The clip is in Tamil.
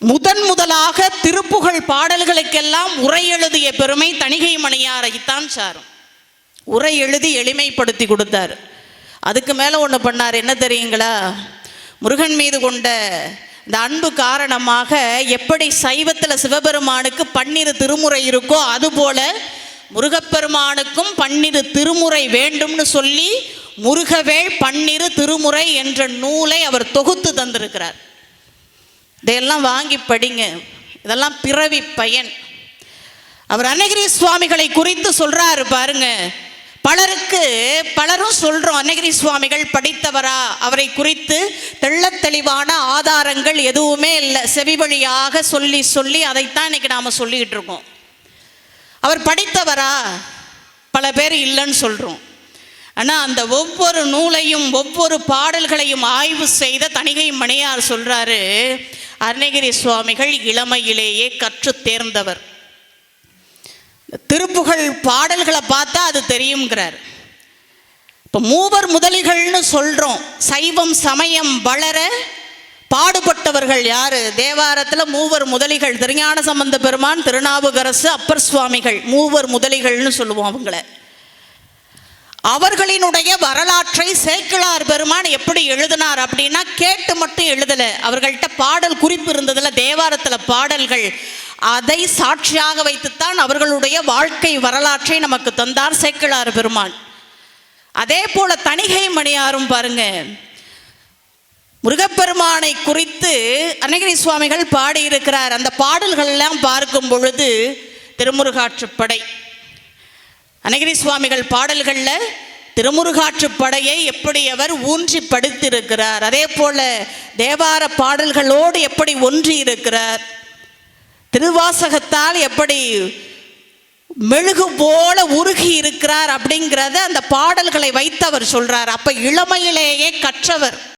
முதன் முதலாக திருப்புகழ் பாடல்களுக்கெல்லாம் உரை எழுதிய பெருமை தணிகை மணியாரைத்தான் சாரும். உரை எழுதி எளிமைப்படுத்தி கொடுத்தார். அதுக்கு மேலே ஒன்று பண்ணார் என்ன தெரியுங்களா? முருகன் மீது கொண்ட இந்த அன்பு காரணமாக எப்படி சைவத்தில் சிவபெருமானுக்கு பன்னிரு திருமுறை இருக்கோ அதுபோல முருகப்பெருமானுக்கும் பன்னிரு திருமுறை வேண்டும்னு சொல்லி முருகவேள் பன்னிரு திருமுறை என்ற நூலை அவர் தொகுத்து தந்திருக்கிறார். இதையெல்லாம் வாங்கி படிங்க. இதெல்லாம் பிறவி பயன். அவர் அன்னகிரி சுவாமிகளை குறித்து சொல்றாரு பாருங்க. பலருக்கு பலரும் சொல்றோம் அன்னகிரி சுவாமிகள் படித்தவரா? அவரை குறித்து தெள்ளத் தெளிவான ஆதாரங்கள் எதுவுமே இல்லை. செவி வழியாக சொல்லி சொல்லி அதைத்தான் இன்னைக்கு நாம சொல்லிக்கிட்டு இருக்கோம். அவர் படித்தவரா? பல பேர் இல்லைன்னு சொல்றோம். ஆனால் அந்த ஒவ்வொரு நூலையும் ஒவ்வொரு பாடல்களையும் ஆய்வு செய்த தணிகை மணியார் சொல்றாரு அருணகிரி சுவாமிகள் இளமையிலேயே கற்று தேர்ந்தவர். திருப்புகழ் பாடல்களை பார்த்தா அது தெரியுங்கிறார் இப்போ மூவர் முதலிகள்னு சொல்கிறோம் சைவம் சமயம் வளர பாடுபட்டவர்கள் யார்? தேவாரத்தில் மூவர் முதலிகள் திருஞான சம்பந்த பெருமான் திருநாவுக்கரசு அப்பர் சுவாமிகள் மூவர் முதலிகள்னு சொல்லுவோம் அவங்கள. அவர்களினுடைய வரலாற்றை சேக்கிழார் பெருமான் எப்படி எழுதினார் அப்படின்னா கேட்டு மட்டும் எழுதலை. அவர்கள்ட்ட பாடல் குறிப்பு இருந்ததுல தேவாரத்தில் பாடல்கள். அதை சாட்சியாக வைத்துத்தான் அவர்களுடைய வாழ்க்கை வரலாற்றை நமக்கு தந்தார் சேக்கிழார் பெருமான். அதே போல தணிகை மணியாரும் பாருங்க. முருகப்பெருமானை குறித்து அனகிரி சுவாமிகள் பாடியிருக்கிறார். அந்த பாடல்கள் எல்லாம் பார்க்கும் பொழுது திருமுருகாற்றுப்படை. அனகிரி சுவாமிகள் பாடல்களில் திருமுருகாற்று படையை எப்படி அவர் ஊன்றி படுத்திருக்கிறார். அதே போல தேவார பாடல்களோடு எப்படி ஒன்றி இருக்கிறார். திருவாசகத்தால் எப்படி மெழுகு போல உருகி இருக்கிறார் அப்படிங்கிறத அந்த பாடல்களை வைத்து அவர் சொல்றார். அப்ப இளமையிலேயே கற்றவர்.